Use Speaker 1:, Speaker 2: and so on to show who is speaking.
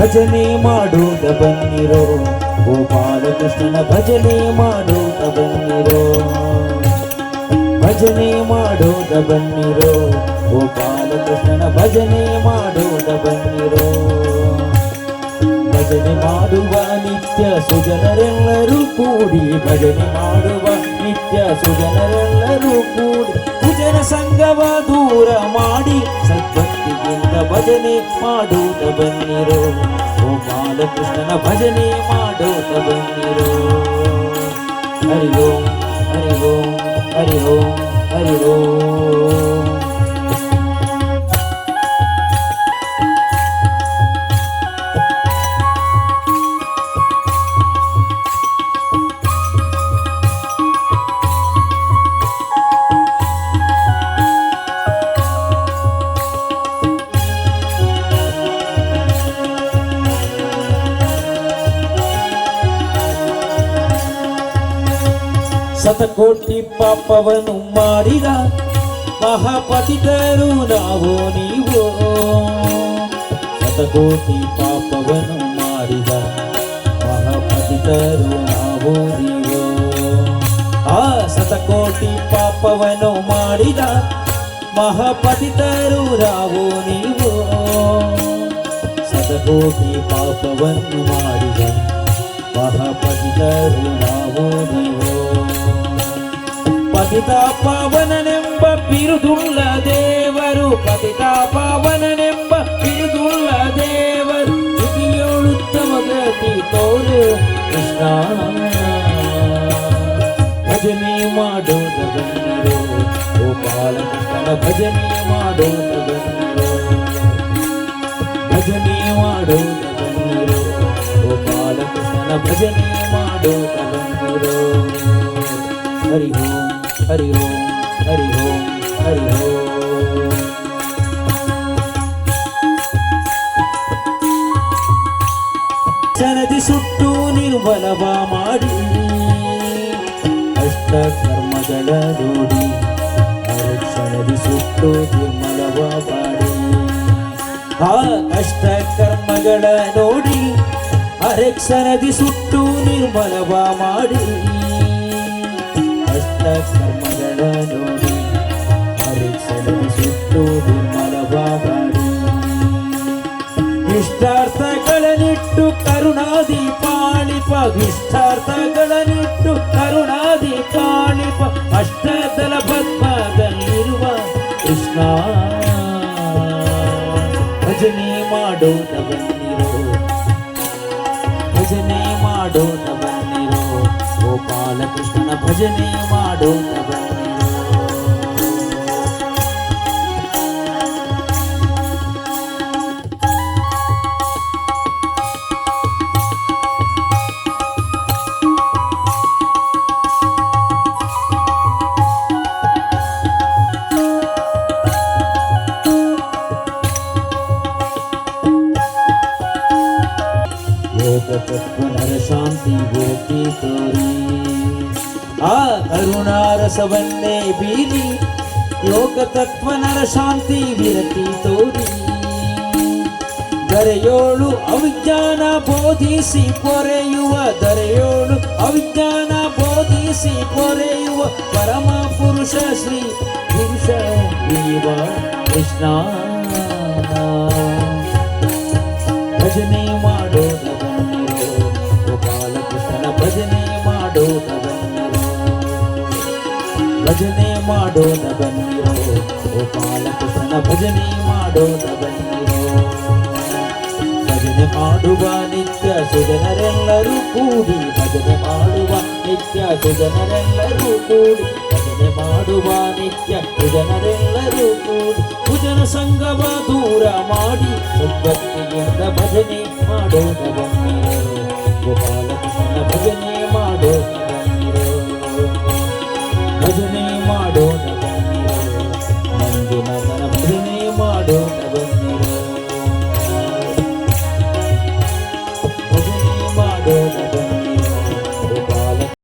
Speaker 1: ಭಜನೆ ಮಾಡೋದ ಬನ್ನಿರೋ. ಗೋಪಾಲಕೃಷ್ಣನ ಭಜನೆ ಮಾಡೋದ ಬನ್ನಿರೋ. ಭಜನೆ ಮಾಡೋದ ಬನ್ನಿರೋ. ಗೋಪಾಲಕೃಷ್ಣನ ಭಜನೆ ಮಾಡೋದ ಬನ್ನಿರೋ. ಭಜನೆ ಮಾಡುವ ನಿತ್ಯ ಸುಜನರೆಲ್ಲರೂ ಕೂಡಿ, ಭಜನೆ ಮಾಡುವ ನಿತ್ಯ ಸುಜನರೆಲ್ಲರೂ ಕೂಡಿ ಸುಜನ ಸಂಗವ ದೂರ ಮಾಡಿ ಭಜನೆ ಮಾಡೋದ ಬನ್ನಿರೋ ಗೋಪಾಲಕೃಷ್ಣನ ಭಜನೆ ಮಾಡೋದ ಬನ್ನಿರೋ ಹರಿ ಓಂ ಹರಿ ಓಂ ಹರಿ ಓಂ ಹರಿ ಓಂ ಶತಕೋಟಿ ಪಾಪವನ್ನು ಮಾಡಿದ ಮಹಾಪತಿತರು ನಾವು ನೀವು. ಶತಕೋಟಿ ಪಾಪವನ್ನು ಮಾಡಿದ ಮಹಾಪತಿತರು ನಾವು ನೀವು. ಆ ಶತಕೋಟಿ ಪಾಪವನ್ನು ಮಾಡಿದ ಮಹಾಪತಿತರು ನಾವು ನೀವು. ಶತಕೋಟಿ ಪಾಪವನ್ನು ಮಾಡಿದ ಮಹಾಪತಿತರು ನಾವು ನೀವು. ಪತಿತ ಪಾವನನೆಂಬ ಬಿರುದುಳ್ಳ ದೇವರು ಪತಿತ ಪಾವನನೆಂಬ ಬಿರುದುಳ್ಳ ದೇವರು ಶ್ರುತಿಯೋಳುತ್ತಮ ಗತಿ ತೋರು ಕೃಷ್ಣ ಭಜನೆ ಮಾಡೋದ ಬನ್ನಿರೋ ಗೋಪಾಲ ಕೃಷ್ಣನ ಭಜನೆ ಮಾಡೋದ ಬನ್ನಿರೋ ಭಜನೆ ಮಾಡೋದ ಬನ್ನಿರೋ ಗೋಪಾಲ ಕೃಷ್ಣನ ಭಜನೆ ಮಾಡೋದ ಬನ್ನಿರೋ ಹರಿ ಓಂ ಹರಿ ಓಂ ಹರಿ ಓಂ ಹರಿ ಓಂ. ಜನದಿ ಸುಟ್ಟು ನಿರ್ಬಲವ ಮಾಡಿ. ಅಷ್ಟ ಕರ್ಮಗಳ ನೋಡಿ ಕ್ಷಣದಿ ಸುಟ್ಟು ನಿರ್ಮಲವ ಮಾಡಿ. ಆ ಕಷ್ಟ ಕರ್ಮಗಳ ನೋಡಿ ಅರೆಕ್ಷಣದಿ ಸುಟ್ಟು ನಿರ್ಮಲವ ಮಾಡಿ. ಅಷ್ಟ ಕರ್ಮಗಳ ನೋಡಿ. ಅರೆಕ್ಷಣದಿ ಸುಟ್ಟು ನಿರ್ಮಲವ ಮಾಡಿ ಇಷ್ಟಾರ್ಥಗಳನ್ನಿಟ್ಟು ಕರುಣಾದಿ ಪಾಳಿಪ ಇಷ್ಟಾರ್ಥಗಳನ್ನಿಟ್ಟು ಕರುಣಾದಿ ಅಷ್ಟದಲ ಪದ್ಮದಲ್ಲಿರುವ ಕೃಷ್ಣ. ಭಜನೆ ಮಾಡೋ ಬನ್ನಿರೋ ಭಜನೆ ಮಾಡೋ ಬನ್ನಿರೋ ಗೋಪಾಲ ಕೃಷ್ಣನ ಭಜನೆ ಮಾಡೋದ ಬನ್ನಿರೋ ಲೋಕ ತತ್ವನರ ಶಾಂತಿ ವಿರತಿ ತೋರಿ ಆ ಕರುಣಾರಸವನ್ನೇ ಬೀರಿ ಲೋಕ ತತ್ವನರ ಶಾಂತಿ ವಿರತಿ ತೋರಿ. ದರೆಯೋಳು ಅವಿಜ್ಞಾನ ಬೋಧಿಸಿ ಪೊರೆಯುವ ದರೆಯೋಳು ಅವಿಜ್ಞಾನ ಬೋಧಿಸಿ ಪೊರೆಯುವ ಪರಮ ಪುರುಷ ಶ್ರೀ ಪುರುಷ ದೇವ ಕೃಷ್ಣ. ಭಜನೆ ಮಾಡೋ ಗೋಪಾಲಕೃಷ್ಣನ ಭಜನೆ ಮಾಡೋದ ಬನ್ನಿರೋ ಭಜನೆ ಮಾಡೋ ಬನ್ನಿರೋ ಗೋಪಾಲ ಕೃಷ್ಣನ ಭಜನೆ ಮಾಡೋ ಬನ್ನಿರೋ ಭಜನೆ ಮಾಡುವ ನಿತ್ಯ ಸುಜನರೆಲ್ಲರೂ ಕೂಡಿ, ಭಜನೆ ಮಾಡುವ ನಿತ್ಯ ಸುಜನರೆಲ್ಲರೂ ಕೂಡಿ, ಭಜನೆ ಮಾಡುವ ನಿತ್ಯ ಸುಜನರೆಲ್ಲರೂ ಕೂಡಿ. ಭುಜನ ಸಂಗಮ ದೂರ ಮಾಡಿ ಸದ್ಭಕ್ತಿಯಿಂದ ಭಜನೆ ಮಾಡೋ ಬನ್ನಿರೋ ಗೋಪಾಲ